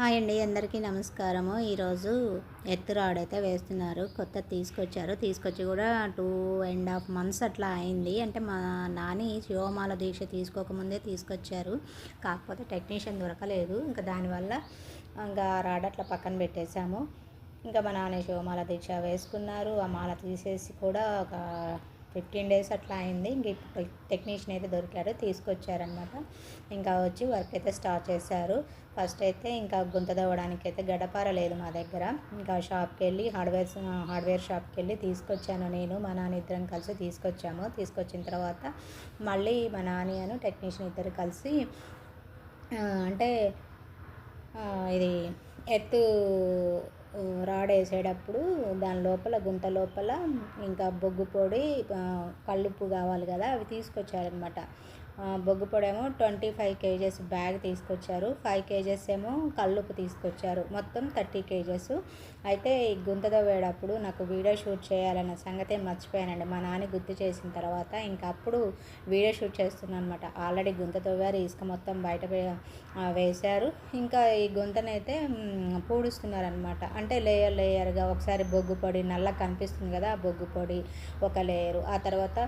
Hi అండి అందరికీ నమస్కారము. ఈరోజు ఎత్తురాడైతే వేస్తున్నారు. కొత్త తీసుకొచ్చారు. తీసుకొచ్చి కూడా టూ అండ్ హాఫ్ మంత్స్ అట్లా అయింది. అంటే మా నాని శివమాల దీక్ష తీసుకోకముందే తీసుకొచ్చారు. కాకపోతే టెక్నీషియన్ దొరకలేదు. ఇంకా దానివల్ల ఇంకా రాడ్ అట్లా పక్కన పెట్టేశాము. ఇంకా మా నాన్న శివమాల దీక్ష వేసుకున్నారు. ఆ మాల తీసేసి కూడా ఒక ఫిఫ్టీన్ డేస్ అట్లా అయింది. ఇంక ఇప్పుడు టెక్నీషియన్ అయితే దొరికారు తీసుకొచ్చారనమాట ఇంకా వచ్చి వర్క్ అయితే స్టార్ట్ చేశారు. ఫస్ట్ అయితే ఇంకా గుంత దవ్వడానికి అయితే గడపార లేదు మా దగ్గర. ఇంకా షాప్కి వెళ్ళి హార్డ్వేర్ హార్డ్వేర్ షాప్కి వెళ్ళి తీసుకొచ్చాను నేను. మా నాన్న ఇద్దరం కలిసి తీసుకొచ్చాము. తీసుకొచ్చిన తర్వాత మళ్ళీ మా నాని అను టెక్నీషియన్ ఇద్దరు కలిసి అంటే ఇది ఎత్తు రాడ్ వేసేటప్పుడు దాని లోపల గుంత లోపల ఇంకా బొగ్గు పొడి ఆ, కల్లుప్పు కావాలి కదా అవి తీసుకొచ్చారనమాట. బొగ్గు ట్వంటీ ఫైవ్ కేజెస్ బ్యాగ్ తీసుకొచ్చారు. ఫైవ్ కేజెస్ ఏమో కల్లుపు తీసుకొచ్చారు. మొత్తం థర్టీ కేజెస్. అయితే ఈ గుంత వేడప్పుడు నాకు వీడియో షూట్ చేయాలన్న సంగతే మర్చిపోయానండి. మా నాన్న గుర్తు చేసిన తర్వాత ఇంకా అప్పుడు వీడియో షూట్ చేస్తున్నాను అనమాట ఆల్రెడీ గుంత తవ్వారు ఇసుక మొత్తం బయట వేశారు. ఇంకా ఈ గుంతనైతే పూడుస్తున్నారనమాట అంటే లేయర్ లేయర్గా ఒకసారి బొగ్గు పొడి నల్ల కనిపిస్తుంది కదా ఆ బొగ్గు పొడి ఒక లేయరు. ఆ తర్వాత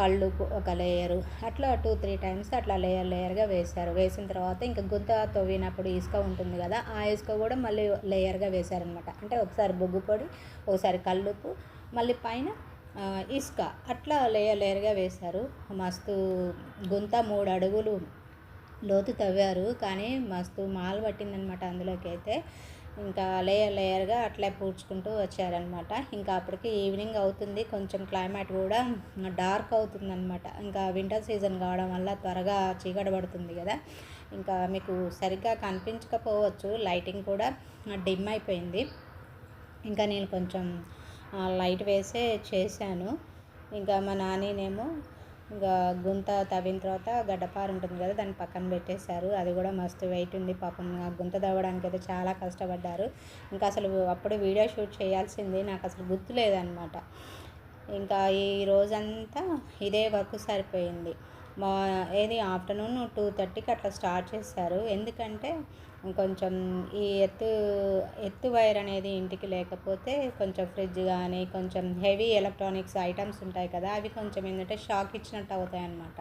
కళ్ళు ఒక లేయరు. అట్లా టూ త్రీ టైమ్స్ అట్లా లేయర్ లేయర్గా వేశారు. వేసిన తర్వాత ఇంకా గుంత తవ్వినప్పుడు ఇసుక ఉంటుంది కదా ఆ ఇసుక కూడా మళ్ళీ లేయర్గా వేశారనమాట. అంటే ఒకసారి బొగ్గు పొడి ఒకసారి కల్లుపు మళ్ళీ పైన ఇసుక అట్లా లేయర్ లేయర్గా వేశారు. మస్తు గుంత మూడు అడుగులు లోతు తవ్వారు. కానీ మస్తు మాల్ పట్టిందనమాట అందులోకి అయితే ఇంకా లేయర్ లేయర్గా అట్లే పూడ్చుకుంటూ వచ్చారనమాట ఇంకా అప్పటికి ఈవినింగ్ అవుతుంది. కొంచెం క్లైమేట్ కూడా డార్క్ అవుతుందన్నమాట. ఇంకా వింటర్ సీజన్ కావడం వల్ల త్వరగా చీకట పడుతుంది కదా. ఇంకా మీకు సరిగ్గా కనిపించకపోవచ్చు. లైటింగ్ కూడా డిమ్ అయిపోయింది. ఇంకా నేను కొంచెం లైట్ వేసే చేశాను. ఇంకా మా నానేనేమో ఇంకా గుంత తవ్విన తర్వాత గడ్డపార ఉంటుంది కదా దాన్ని పక్కన పెట్టేశారు. అది కూడా మస్తు వెయిట్ ఉంది పాపం. ఆ గుంత తవ్వడానికి అయితే చాలా కష్టపడ్డారు. ఇంకా అసలు అప్పుడు వీడియో షూట్ చేయాల్సింది నాకు అసలు గుర్తు లేదనమాట ఇంకా ఈ రోజంతా ఇదే వర్క్ సరిపోయింది. మా ఏది ఆఫ్టర్నూన్ టూ థర్టీకి అట్లా స్టార్ట్ చేశారు. ఎందుకంటే కొంచెం ఈ ఎత్తు ఎత్తు వైర్ అనేది ఇంటికి లేకపోతే కొంచెం ఫ్రిడ్జ్ కానీ కొంచెం హెవీ ఎలక్ట్రానిక్స్ ఐటమ్స్ ఉంటాయి కదా అవి కొంచెం ఏంటంటే షాక్ ఇచ్చినట్టు అవుతాయి అన్నమాట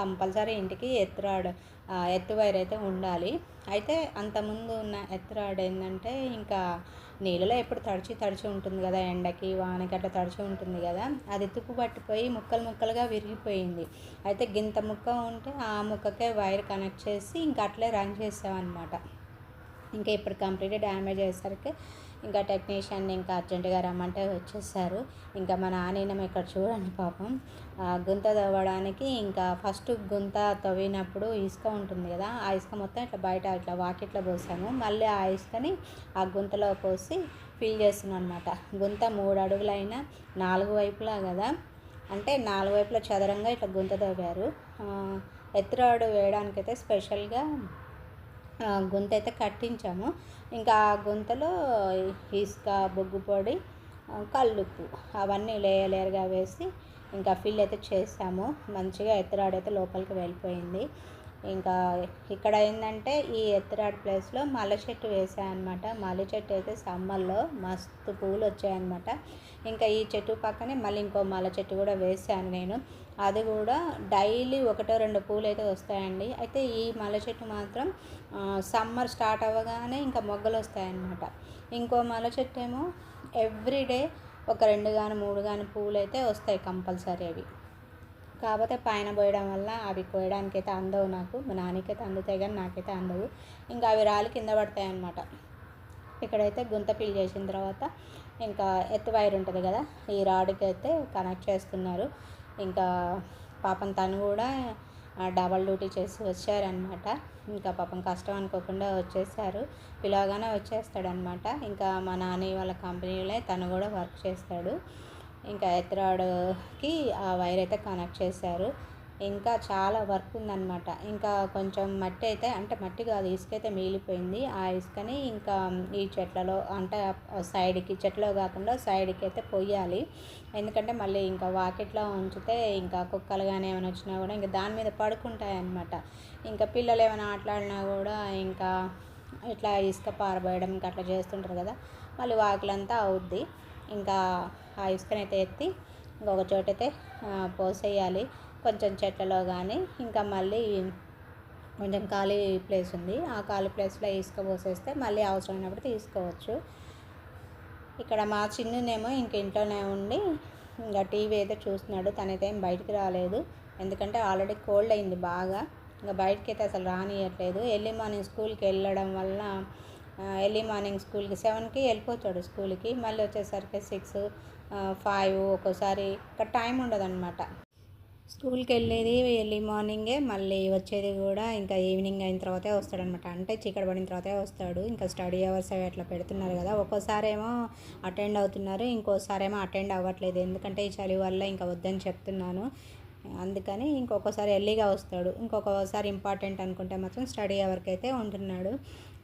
కంపల్సరీ ఇంటికి ఎత్తురాడ్. ఎత్తువైర్ ఎత్తు వైర్ అయితే ఉండాలి. అయితే అంతకుముందు ఉన్న ఎత్తురాడు ఏంటంటే ఇంకా నీళ్ళలో ఎప్పుడు తడిచి తడిచి ఉంటుంది కదా ఎండకి వానకి అట్లా తడిచి ఉంటుంది కదా అది తుప్పు పట్టిపోయి ముక్కలు ముక్కలుగా విరిగిపోయింది. అయితే గింత ముక్క ఉంటే ఆ ముక్కకే వైర్ కనెక్ట్ చేసి ఇంకా అట్లే రన్ చేసామన్నమాట ఇంకా ఇప్పుడు కంప్లీట్ డ్యామేజ్ అయ్యేసరికి ఇంకా టెక్నీషియన్ ఇంకా అర్జెంటుగా రమ్మంటే వచ్చేసారు ఇంకా మా నాన్న ఇక్కడ చూడండి పాపం. గుంత తవ్వడానికి ఇంకా ఫస్ట్ గుంత తవ్వినప్పుడు ఇసుక ఉంటుంది కదా ఆ ఇసుక మొత్తం ఇట్లా బయట ఇట్లా వాకిట్లో పోసాము. మళ్ళీ ఆ ఇసుకని ఆ గుంతలో పోసి ఫిల్ చేస్తున్నాం అనమాట గుంత మూడు అడుగులైనా నాలుగు వైపులా కదా. అంటే నాలుగు వైపులా చదరంగా ఇట్లా గుంత తవ్వారు. ఎత్తురాడు వేయడానికైతే స్పెషల్గా గుంత అయితే కట్టించాము. ఇంకా ఆ గుంతలో ఇసుక బొగ్గు పొడి కల్లుప్పు అవన్నీ లేయర్ లేయర్గా వేసి ఇంకా ఫిల్ అయితే చేసాము. మంచిగా ఎత్తురాడైతే లోపలికి వెళ్ళిపోయింది. ఇంకా ఇక్కడ ఏంటంటే ఈ ఎత్తిరాడు ప్లేస్లో మల్లె చెట్టు వేసాను మల్లె చెట్టు అయితే సమ్మర్లో మస్తు పూలు వచ్చాయన్నమాట. ఇంకా ఈ చెట్టు పక్కనే మళ్ళీ ఇంకో మల్లె చెట్టు కూడా వేసాను నేను. అది కూడా డైలీ ఒకటో రెండు పూలు అయితే వస్తాయండి. అయితే ఈ మల్లె చెట్టు మాత్రం సమ్మర్ స్టార్ట్ అవ్వగానే ఇంకా మొగ్గలు వస్తాయన్నమాట. ఇంకో మల్లె చెట్టు ఏమో ఎవ్రీడే ఒక రెండు కానీ మూడు కానీ పూలు అయితే వస్తాయి కంపల్సరీ అవి. కాకపోతే పైన పోయడం వల్ల అవి కోయడానికి అయితే అందవు నాకు. మా నాన్నకైతే అందుతాయి కానీ నాకైతే అందవు. ఇంకా అవి రాళ్ళు కింద పడతాయి అన్నమాట. ఇక్కడైతే గుంత ఫిల్ చేసిన తర్వాత ఇంకా ఎత్తు వైర్ ఉంటుంది కదా ఈ రాడ్కి అయితే కనెక్ట్ చేస్తున్నారు. ఇంకా పాపం తను కూడా డబల్ డ్యూటీ చేసి వచ్చారనమాట ఇంకా పాపం కష్టం అనుకోకుండా వచ్చేసారు. పిలవగానే వచ్చేస్తాడనమాట ఇంకా మా నాన్న వాళ్ళ కంపెనీలో తను కూడా వర్క్ చేస్తాడు. ఇంకా ఎత్రాడ్కి ఆ వైర్ అయితే కనెక్ట్ చేశారు. ఇంకా చాలా వర్క్ ఉందన్నమాట. ఇంకా కొంచెం మట్టి అయితే అంటే మట్టి కాదు ఇసుక అయితే మిగిలిపోయింది. ఆ ఇసుకని ఇంకా ఈ చెట్లలో అంటే సైడ్కి చెట్లో కాకుండా సైడ్కి అయితే పొయ్యాలి. ఎందుకంటే మళ్ళీ ఇంకా వాకిట్లో ఉంచితే ఇంకా కుక్కలు కానీ ఏమైనా వచ్చినా కూడా ఇంకా దాని మీద పడుకుంటాయి అన్నమాట ఇంకా పిల్లలు ఏమైనా ఆటలాడినా కూడా ఇంకా ఇట్లా ఇసుక పారబోయడం ఇంకా అట్లా చేస్తుంటారు కదా మళ్ళీ వాకిలంతా అవుద్ది. ఇంకా ఆ ఇసుకనైతే ఎత్తి ఇంకొక చోటైతే పోసేయాలి. కొంచెం చెట్లలో కానీ ఇంకా మళ్ళీ కొంచెం ఖాళీ ప్లేస్ ఉంది. ఆ ఖాళీ ప్లేస్లో ఇసుక పోసేస్తే మళ్ళీ అవసరమైనప్పుడు తీసుకోవచ్చు. ఇక్కడ మా చిన్ననేమో ఇంక ఇంట్లోనే ఉండి ఇంకా టీవీ అయితే చూస్తున్నాడు. తనైతే ఏం బయటికి రాలేదు. ఎందుకంటే ఆల్రెడీ కోల్డ్ అయింది బాగా. ఇంకా బయటకి అయితే అసలు రానియట్లేదు. ఎర్లీ మార్నింగ్ స్కూల్కి వెళ్ళడం వల్ల ఎర్లీ మార్నింగ్ స్కూల్కి సెవెన్కి వెళ్ళిపోతాడు స్కూల్కి. మళ్ళీ వచ్చేసరికి సిక్స్ ఫైవ్ ఒక్కోసారి ఇక్కడ టైం ఉండదన్నమాట. స్కూల్కి వెళ్ళేది ఎర్లీ మార్నింగే మళ్ళీ వచ్చేది కూడా ఇంకా ఈవినింగ్ అయిన తర్వాతే వస్తాడనమాట అంటే చీకటి పడిన తర్వాతే వస్తాడు. ఇంకా స్టడీ అవర్స్ అవి అట్లా పెడుతున్నారు కదా. ఒక్కోసారి ఏమో అటెండ్ అవుతున్నారు ఇంకోసారి ఏమో అటెండ్ అవ్వట్లేదు. ఎందుకంటే ఈ చలి వల్ల ఇంకా వద్దని చెప్తున్నాను. అందుకని ఇంకొకసారి ఎర్లీగా వస్తాడు. ఇంకొకసారి ఇంపార్టెంట్ అనుకుంటే మాత్రం స్టడీ అవర్కి అయితే ఉంటున్నాడు.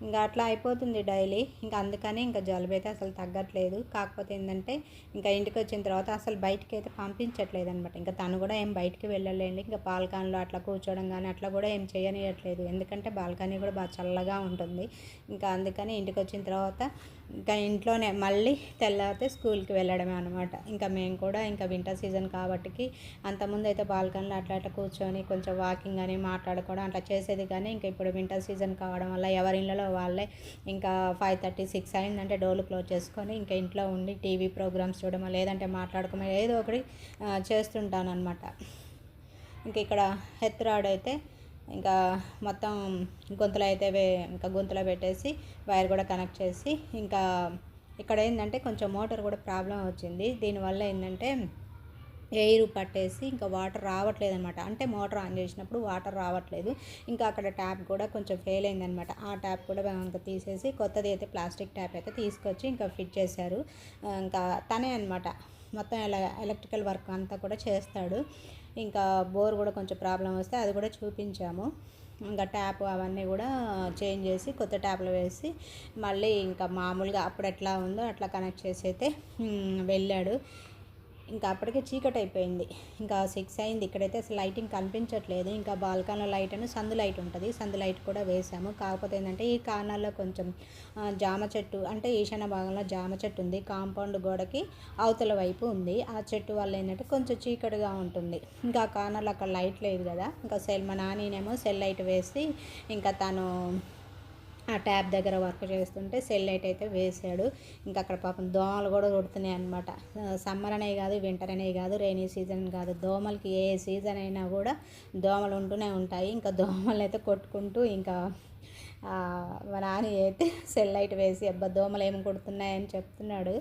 ఇంకా అట్లా అయిపోతుంది డైలీ. ఇంకా అందుకని ఇంకా జలుబు అయితే అసలు తగ్గట్లేదు. కాకపోతే ఏంటంటే ఇంకా ఇంటికి వచ్చిన తర్వాత అసలు బయటికి అయితే పంపించట్లేదు అనమాట ఇంకా తను కూడా ఏం బయటికి వెళ్ళలేండి. ఇంకా బాల్కనీలో అట్లా కూర్చోవడం కానీ అట్లా కూడా ఏం చేయనియట్లేదు. ఎందుకంటే బాల్కనీ కూడా బాగా చల్లగా ఉంటుంది. ఇంకా అందుకని ఇంటికి వచ్చిన తర్వాత ఇంకా ఇంట్లోనే మళ్ళీ తెల్లారితే స్కూల్కి వెళ్ళడమే అనమాట ఇంకా మేము కూడా ఇంకా వింటర్ సీజన్ కాబట్టి అంతకుముందు అయితే బాల్కనీలో అట్లా అట్లా కూర్చొని కొంచెం వాకింగ్ అని మాట్లాడుకోవడం అట్లా చేసేది కానీ ఇంకా ఇప్పుడు వింటర్ సీజన్ కావడం వల్ల ఎవరి ఇళ్ళలో వాళ్ళే. ఇంకా ఫైవ్ థర్టీ సిక్స్ అయిందంటే డోర్లు క్లోజ్ చేసుకొని ఇంకా ఇంట్లో ఉండి టీవీ ప్రోగ్రామ్స్ చూడడం లేదంటే మాట్లాడుకోమో ఏదో ఒకటి చేస్తుంటానన్నమాట. ఇంకా ఇక్కడ ఇంక ఇక్కడ అయితే ఇంకా మొత్తం గొంతులు అయితే ఇంకా గొంతులో పెట్టేసి వైర్ కూడా కనెక్ట్ చేసి ఇంకా ఇక్కడ ఏంటంటే కొంచెం మోటార్ కూడా ప్రాబ్లం వచ్చింది. దీనివల్ల ఏంటంటే ఎయిర్ పట్టేసి ఇంకా వాటర్ రావట్లేదు అనమాట అంటే మోటార్ ఆన్ చేసినప్పుడు వాటర్ రావట్లేదు. ఇంకా అక్కడ ట్యాప్ కూడా కొంచెం ఫెయిల్ అయిందనమాట. ఆ ట్యాప్ కూడా ఇంకా తీసేసి కొత్తది అయితే ప్లాస్టిక్ ట్యాప్ అయితే తీసుకొచ్చి ఇంకా ఫిట్ చేశారు. ఇంకా తనే అనమాట మొత్తం ఎలా ఎలక్ట్రికల్ వర్క్ అంతా కూడా చేస్తాడు. ఇంకా బోర్ కూడా కొంచెం ప్రాబ్లం వస్తే అది కూడా చూపించాము. ఇంకా ట్యాప్ అవన్నీ కూడా చేంజ్ చేసి కొత్త ట్యాప్లు వేసి మళ్ళీ ఇంకా మామూలుగా అప్పుడు ఎట్లా ఉందో అట్లా కనెక్ట్ చేసి అయితే వెళ్ళాడు. ఇంకా అప్పటికే చీకటి అయిపోయింది. ఇంకా సిక్స్ అయింది. ఇక్కడైతే అసలు లైటింగ్ కనిపించట్లేదు. ఇంకా బాల్కన్లో లైట్ అని సందు లైట్ ఉంటుంది. సందు లైట్ కూడా వేసాము. కాకపోతే ఏంటంటే ఈ కార్నర్లో కొంచెం జామ చెట్టు అంటే ఈశాన్య భాగంలో జామ చెట్టు ఉంది. కాంపౌండ్ గోడకి అవతల వైపు ఉంది. ఆ చెట్టు వల్ల ఏంటంటే కొంచెం చీకటిగా ఉంటుంది. ఇంకా కార్నర్లో అక్కడ లైట్ లేదు కదా. ఇంకా సెల్ మా నానినేమో సెల్ లైట్ వేసి ఇంకా తను ఆ ట్యాప్ దగ్గర వర్క్ చేస్తుంటే సెల్ లైట్ అయితే వేసాడు ఇంకా అక్కడ పాపం దోమలు కూడా కొడుతున్నాయి అనమాట సమ్మర్ అనే కాదు వింటర్ అనే కాదు రైనీ సీజన్ కాదు. దోమలకి ఏ సీజన్ అయినా కూడా దోమలు ఉంటూనే ఉంటాయి. ఇంకా దోమలు అయితే కొట్టుకుంటూ ఇంకా మా నాని అయితే సెల్ లైట్ వేసి అబ్బా దోమలు ఏమి కొడుతున్నాయని చెప్తున్నాడు.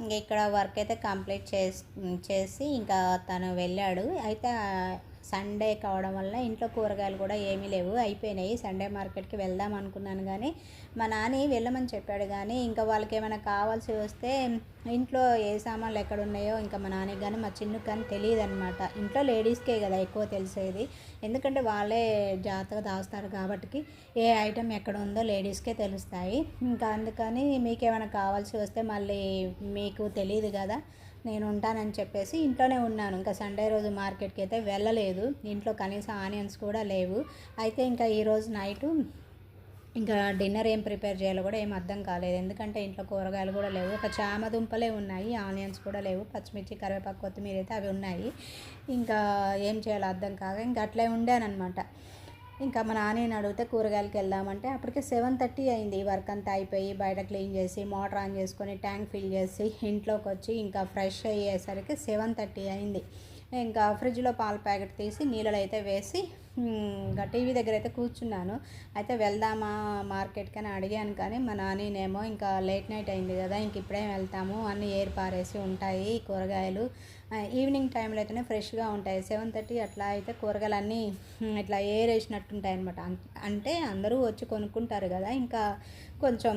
ఇంకా ఇక్కడ వర్క్ అయితే కంప్లీట్ చేసి చేసి ఇంకా తను వెళ్ళాడు. అయితే సండే కావడం వల్ల ఇంట్లో కూరగాయలు కూడా ఏమీ లేవు. అయిపోయినాయి. సండే మార్కెట్కి వెళ్దాం అనుకున్నాను కానీ మా నాని వెళ్ళమని చెప్పాడు కానీ ఇంకా వాళ్ళకి ఏమైనా కావాల్సి వస్తే ఇంట్లో ఏ సామాన్లు ఎక్కడ ఉన్నాయో ఇంకా మా నాన్నకి కానీ మా చిన్నకి కానీ తెలియదు అనమాట ఇంట్లో లేడీస్కే కదా ఎక్కువ తెలిసేది. ఎందుకంటే వాళ్ళే జాగ్రత్తగా దాస్తారు కాబట్టి ఏ ఐటెం ఎక్కడ ఉందో లేడీస్కే తెలుస్తాయి. ఇంకా అందుకని మీకు ఏమైనా కావాల్సి వస్తే మళ్ళీ మీకు తెలియదు కదా. నేను ఉంటానని చెప్పేసి ఇంట్లోనే ఉన్నాను. ఇంకా సండే రోజు మార్కెట్కి అయితే వెళ్ళలేదు. ఇంట్లో కనీసం ఆనియన్స్ కూడా లేవు. అయితే ఇంకా ఈరోజు నైటు ఇంకా డిన్నర్ ఏం ప్రిపేర్ చేయాలో కూడా ఏం అర్థం కాలేదు. ఎందుకంటే ఇంట్లో కూరగాయలు కూడా లేవు. ఒక చామ దుంపలే ఉన్నాయి. ఆనియన్స్ కూడా లేవు. పచ్చిమిర్చి కరివేపాకు కొత్తిమీర అయితే అవి ఉన్నాయి. ఇంకా ఏం చేయాలో అర్థం కాక ఇంకా అట్లే ఉండానమాట ఇంకా మా నాన్న అడిగితే కూరగాయలకి వెళ్దామంటే అప్పటికే సెవెన్ థర్టీ అయింది. వర్క్ అంతా అయిపోయి బయట క్లీన్ చేసి మోటార్ ఆన్ చేసుకొని ట్యాంక్ ఫిల్ చేసి ఇంట్లోకి వచ్చి ఇంకా ఫ్రెష్ అయ్యేసరికి సెవెన్ థర్టీ అయింది. ఇంకా ఫ్రిడ్జ్లో పాల ప్యాకెట్ తీసి నీళ్ళలో అయితే వేసి ఇంకా టీవీ దగ్గర అయితే కూర్చున్నాను. అయితే వెళ్దామా మార్కెట్కి అని అడిగాను కానీ మా నాన్ననేమో ఇంకా లేట్ నైట్ అయింది కదా ఇంక ఇప్పుడే వెళ్తాము అన్నీ ఏరు పారేసి ఉంటాయి కూరగాయలు. ఈవినింగ్ టైంలో అయితేనే ఫ్రెష్గా ఉంటాయి. సెవెన్ థర్టీ అట్లా అయితే కూరగాయలు అన్నీ ఇట్లా ఏరేసినట్టు ఉంటాయి అనమాట అంటే అందరూ వచ్చి కొనుక్కుంటారు కదా ఇంకా కొంచెం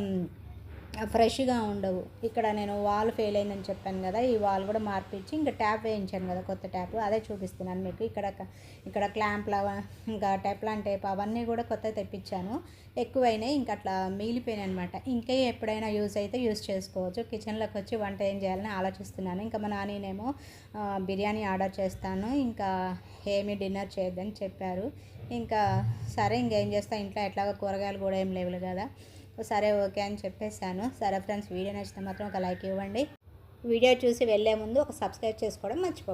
ఫ్రెష్గా ఉండవు. ఇక్కడ నేను వాల్ ఫెయిల్ అయిందని చెప్పాను కదా ఈ వాల్ కూడా మార్పించి ఇంకా ట్యాప్ వేయించాను కదా కొత్త ట్యాప్. అదే చూపిస్తున్నాను మీకు. ఇక్కడ ఇక్కడ క్లాంప్ల ఇంకా టెప్లాన్ టేప్ అవన్నీ కూడా కొత్త తెప్పించాను. ఎక్కువైనాయి ఇంకా అట్లా మిగిలిపోయినాయి అనమాట ఇంకా ఎప్పుడైనా యూజ్ అయితే యూజ్ చేసుకోవచ్చు. కిచెన్లోకి వచ్చి వంట ఏం చేయాలని ఆలోచిస్తున్నాను. ఇంకా మా నానేమో బిర్యానీ ఆర్డర్ చేస్తాను. ఇంకా ఏమి డిన్నర్ చేయొద్దని చెప్పారు. ఇంకా సరే ఇంకేం చేస్తా ఇంట్లో ఎట్లాగో కూరగాయలు కూడా ఏం లేవు కదా. సరే ఓకే అని చెప్పేశాను. సరే ఫ్రెండ్స్ వీడియో నచ్చితే మాత్రం ఒక లైక్ ఇవ్వండి. వీడియో చూసి వెళ్ళే ముందు ఒక సబ్స్క్రైబ్ చేసుకోవడం మర్చిపో